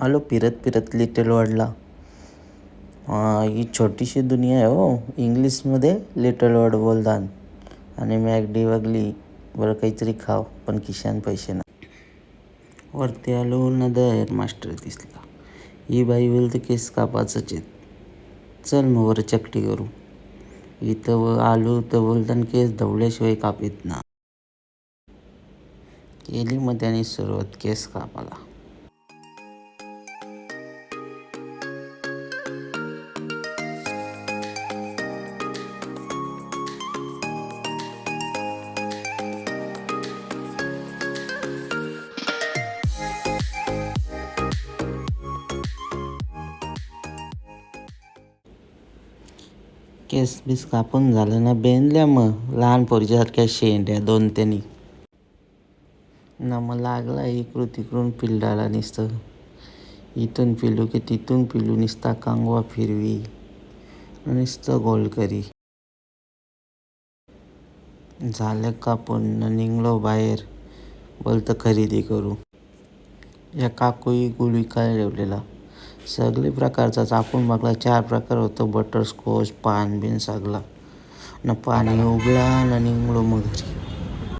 आलो फिरत फिरत लिटल वर्ल्डला ही छोटीशी दुनिया आहे हो. इंग्लिशमध्ये लिटल वर्ल्ड बोलदान. आणि मॅगडी वागली बरं काहीतरी खाव पण किशान पैसे ना. वरती आलो नदर मास्टर दिसला. ही बाई होईल तर केस कापाचंच आहेत. चल मग वर चकटी करू. इथं आलो तर बोलताना केस धवल्याशिवाय कापीत ना. केली मग त्याने सुरुवात केस कापाला. केस बीस कापून झालं ना बेनल्या मग. लहान पोरीच्यासारख्या शेंड्या दोन त्यांनी. ना मग लागला इकडून तिकडून पिल्डाला नुसतं. इथून पिलू की तिथून पिलू नुसता कांगवा फिरवी. नुसतं गोल करी. झालं का न निघलो बाहेर बोलतं खरेदी करू. या काकूही गुळी काय ठेवलेला? सगळे प्रकारचा आपण बघला चार प्रकार होतो बटरस्कॉच पान बिन सगळा. न पाणी उगला न निघलो मग घरी.